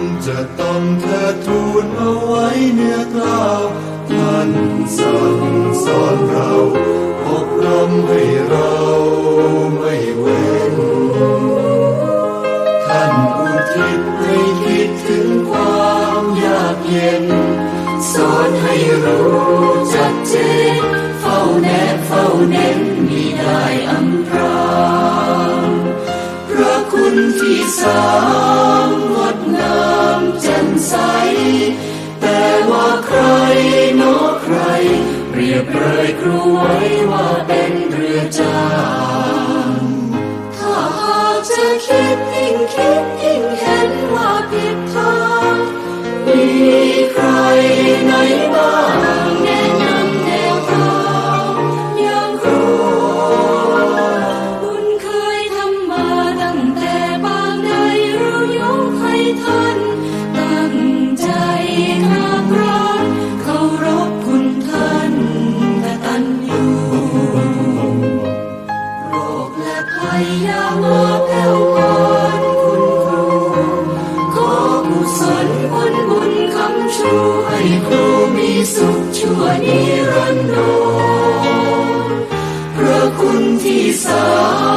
นเธอทูลเอาไว้เนื้อกล่าวท่านสั่งสอนเราอบรมให้เราไม่เว้นท่านอุทิศให้คิดถึงความยากเย็น สอนให้รู้จักเจนเฝ้าแนบเฝ้าเน้นมีได้อำพรางพระคุณที่สาม ใส แต่ว่าใครโนใคร เปรียบเลยครูไว้ว่าเป็นเรือจางถ้าหากจะคิดยิ่งคิด รันดรพระคุณที่สา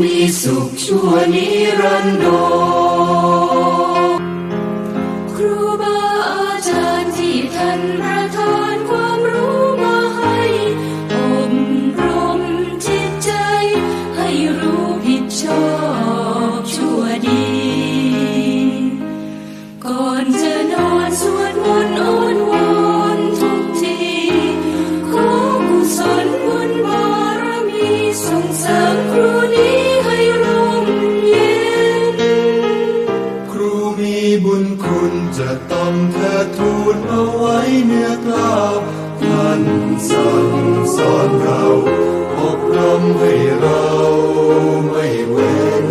มีสุขชั่วนิรันดรครูบาอาจารย์ที่ท่านประทานความรู้มาให้อบรมจิตใจ ให้รู้ผิดชอบชั่วดี ก่อนจะนอนสว สอนเราอบรมให้เราไม่เว้น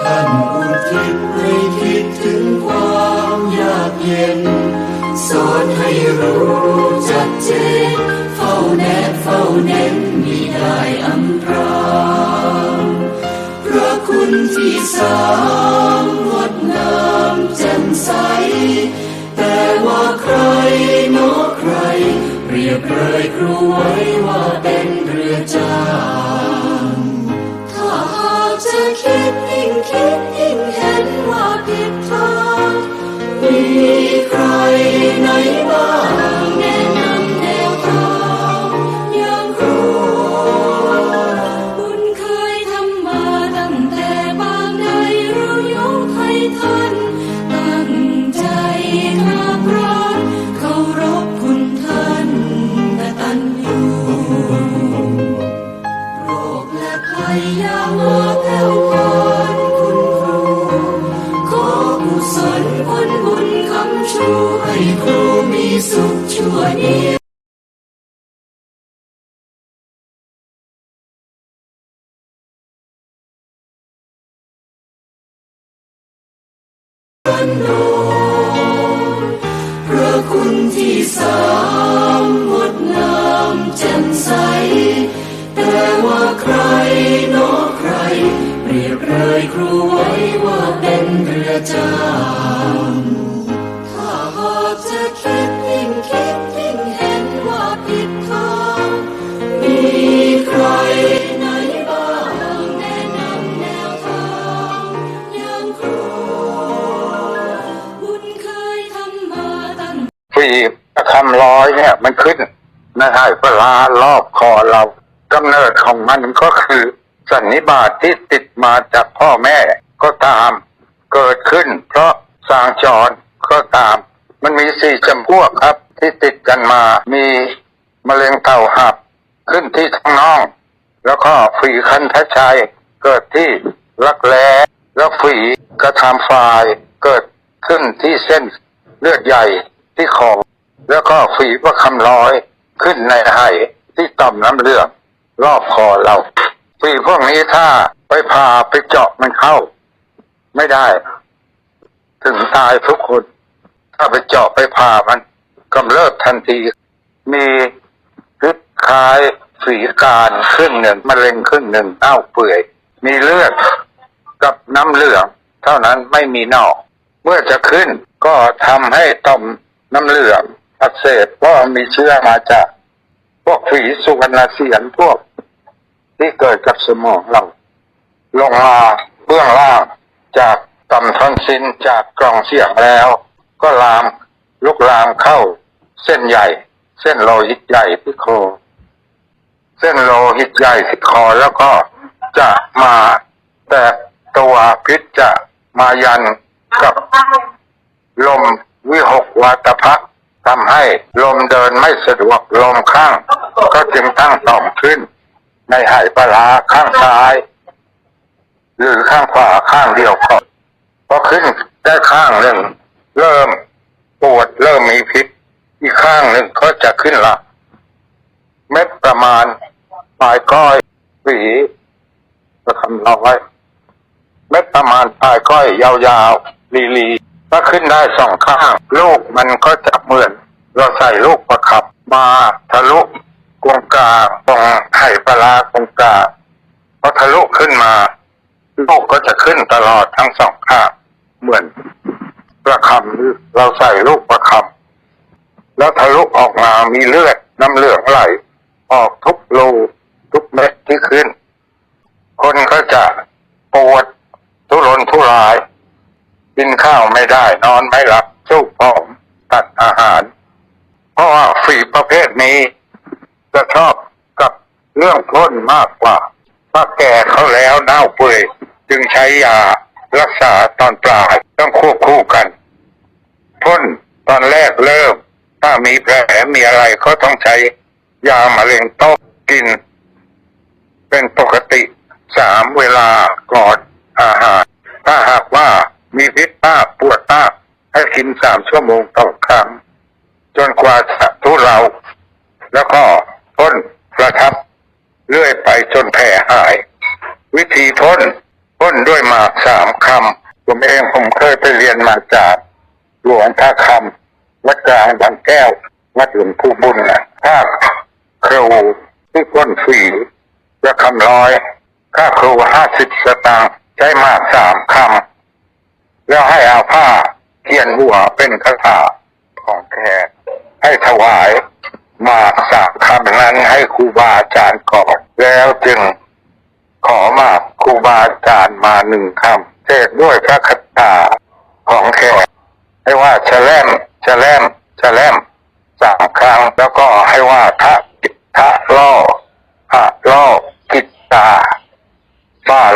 ท่านอุทิศให้คิดถึงความยากเย็น สอนให้รู้จักเจนเฝ้าแนบเฝ้าเน้นมีได้อำพรางพระคุณที่สามงดงามแจ่มใส แต่ว่าใครเนอ บเลยครูไว้ว่าเป็นเรือจางถ้าหากจะคิดยิ่งคิดยิ่งเห็นว่าผิด รันดรพระคุณที่สามงดงามแจ่มใส แต่ว่าใครนอใคร เปรียบเลยครูไว้ว่าเป็นเรือจ้า ร้อยเนี่ย มันขึ้นในหายปลารอบคอเรากำเนิดของมันก็คือสันนิบาตที่ติดมาจากพ่อแม่ก็ตาม เกิดขึ้น เพราะสางจรก็ตาม มันมีสี่จำพวกครับ ที่ติดกันมามีมะเร็งเต่าหับ ขึ้นที่ท้องน่อง แล้วก็ฝีคันทชัย เกิดที่รักแร้แล้วฝีกระทำฟาย เกิดขึ้นที่เส้นเลือดใหญ่ที่คอ แล้วก็ฝีประคำร้อยขึ้นในไหที่ต่อมน้ำเลืองรอบคอเรา ฝีพวกนี้ถ้าไปผ่าไปเจาะมันเข้า ไม่ได้ ถึงตายทุกคน ถ้าไปเจาะไปผ่ามันกำเริบทันที มีพิษคล้ายฝีการครึ่งหนึ่งมะเร็งครึ่งหนึ่งเน่าเปื่อย มีเลือดกับน้ำเหลือง เท่านั้นไม่มีนอก เมื่อจะขึ้นก็ทำให้ต่อมน้ำเหลือง อักเสบเพราะมีเชื้อมาจาก พวกฝีสุวรรณเสียนพวก ที่เกิดกับสมองเรา ลงมาเบื้องล่างจากต่ำทอนซินจากกล่องเสียงแล้ว ก็ลามลุกลามเข้า เส้นใหญ่ เส้นโลหิตใหญ่ที่คอเส้นโลหิตใหญ่ที่คอแล้วก็จะมาแตกตัวพิษจะมายันกับลมวิหกวาตภัก ทำให้ลมเดินไม่สะดวกลมข้าง ก็จึงตั้งต่อมขึ้น ในไหปลาข้างซ้าย หรือข้างขวาข้างเดียวก่อนพอขึ้นได้ข้างหนึ่ง เริ่มปวดเริ่มมีพิษ อีกข้างหนึ่งก็จะขึ้นละเม็ดประมาณปลายก้อยสีจะทำน้อยเม็ดประมาณปลายก้อยยาวๆลีๆ ถ้าขึ้นได้สองข้าง ลูกมันก็จะเหมือน เราใส่ลูกประคับมาทะลุกวงกางตรงไข่ปลากวงกาพอทะลุขึ้นมา ลูกก็จะขึ้นตลอดทั้งสองข้างเหมือนประคำเราใส่ลูกประคำแล้วทะลุออกมามีเลือดน้ำเหลืองไหล ออกทุกรูทุกเม็ดที่ขึ้นก็จะปวดทุรนทุราย กินข้าว ไม่ได้นอนไม่หลับสู้ผอมตัดอาหาร เพราะว่าฝีประเภทนี้ จะชอบกับเรื่องพ่นมากกว่า ถ้าแก่เขาแล้วเน่าเปื่อยจึงใช้ยารักษาตอนปลายต้องควบคู่กันพ่นตอนแรกเริ่ม ถ้ามีแผลมีอะไรก็ต้องใช้ยามะเร็งต้มกินปกติสามเวลาก่อนอาหาร ถ้าหากว่ามีพิษมากปวดมากให้ กินสามชั่วโมงต่อครั้งจนกว่าจะทุเรา แล้วก็พ่นประทับ เรื่อยไปจนแผลหาย วิธีพ่นพ่นด้วยหมากสามคำผมเองผมเคยไปเรียนมาจากหลวงท่าคำวัดกลางบางแก้ววัดหลวงปู่บุญนะถ้าครูที่พ่นฝีจะคำร้อย ค่าครูห้าสิบสตางค์ใช้มากสามคำ แล้วให้เอาผ้า เขียนหัวเป็นคาถาของแขกให้ถวายหมากสามคำนั้นให้ครูบาอาจารย์ก่อนแล้วจึงขอมากครูบาอาจารย์มาหนึ่งคำเทศด้วยพระคาถาของแขกให้ว่าแฉลมแฉลมแฉลมสามครั้งแล้วก็ให้ว่าทะกิทะล่อหะล่อกิตตา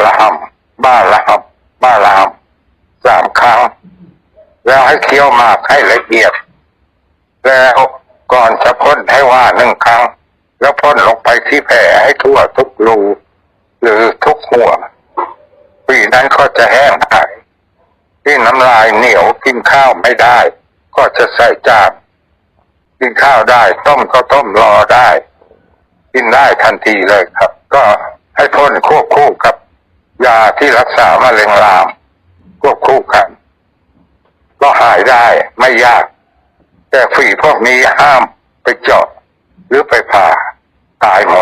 ละหำบ้าละหำบ้าละหำสามครั้ง แล้วให้ เคี้ยวมากให้ละเอียด แล้วก่อนจะพ่นให้ว่าหนึ่งครั้ง แล้วพ่นลงไปที่แผลให้ทั่วทุกรูหรือทุกหัวปีนั้นก็จะแห้งหายที่น้ำลายเหนียวกินข้าวไม่ได้ ก็จะใส่จานกินข้าวได้ ต้มก็ต้มรอได้ กินได้ทันทีเลยครับ ก็ให้พ่นควบคู่กับ ยาที่รักษามะเร็งลามควบคู่กัน ก็หายได้ไม่ยาก แต่ฝีพวกนี้ห้ามไปเจาะ หรือไปผ่าตายหมด